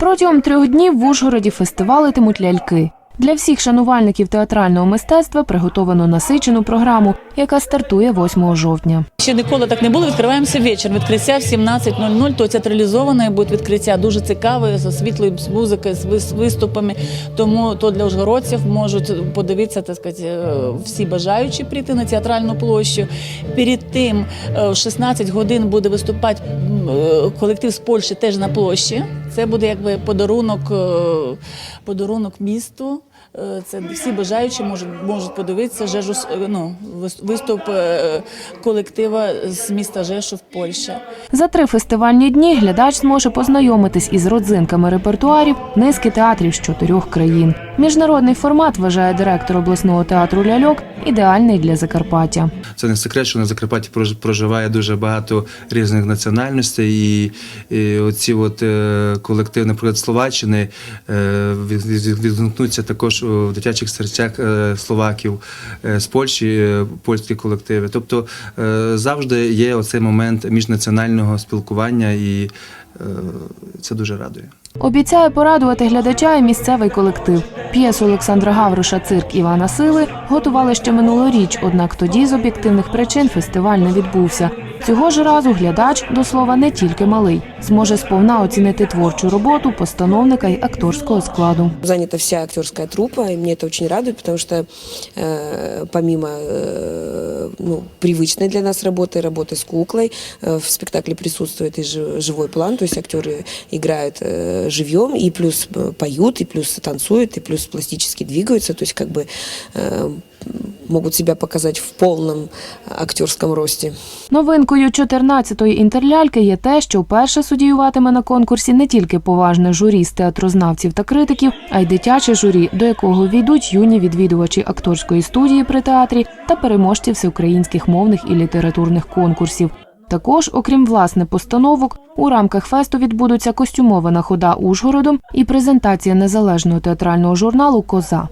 Протягом трьох днів в Ужгороді фестивалитимуть ляльки. Для всіх шанувальників театрального мистецтва приготовано насичену програму, яка стартує 8 жовтня. Ще ніколи так не було. Відкриваємося вечір. Відкриття в 17.00, то театралізоване буде відкриття дуже цікаве, з світлою з музикою, з виступами. Тому то для ужгородців можуть подивитися, так сказати, е, всі бажаючі прийти на театральну площу. Перед тим е, в 16 годин буде виступати е, колектив з Польщі теж на площі. Це буде якби подарунок, е, подарунок місту. Е, Це всі бажаючі можуть, можуть подивитися Жежу, е, ну, виступ колектива з міста Жешув, Польща. За три фестивальні дні глядач зможе познайомитись із родзинками репертуарів низки театрів з чотирьох країн. Міжнародний формат вважає директор обласного театру ляльок ідеальний для Закарпаття. Це не секрет, що на Закарпатті прож- проживає дуже багато різних національностей, і, і оці от е, колективи, наприклад, Словаччини е, від- від- відгукнуться також у дитячих серцях е, словаків з Польщі, польські колективи. Тобто завжди є оцей момент міжнаціонального спілкування, і це дуже радує. Обіцяє порадувати глядача і місцевий колектив. П'єсу Олександра Гавруша Цирк Івана Сили готували ще минулоріч, однак тоді з об'єктивних причин фестиваль не відбувся. Цього ж разу глядач, до слова, не тільки малий, зможе сповна оцінити творчу роботу постановника й акторського складу. занята вся актерская труппа, и мне это очень радует, потому что э, помимо э, ну, привычной для нас работы, работы с куклой, э, в спектакле присутствует и жи- живой план, то есть актеры играют э, живьем, и плюс э, поют, и плюс танцуют, и плюс пластически двигаются, то есть как бы э, могут себя показать в полном актерском росте. Новинкою 14-ї інтерляльки є те, що вперше судіюватиме на конкурсі не тільки поважне журі з театрознавців та критиків, а й дитяче журі, до якого війдуть юні відвідувачі акторської студії при театрі та переможці всеукраїнських мовних і літературних конкурсів. Також, окрім власне постановок, у рамках фесту відбудуться костюмована хода Ужгородом і презентація незалежного театрального журналу Коза.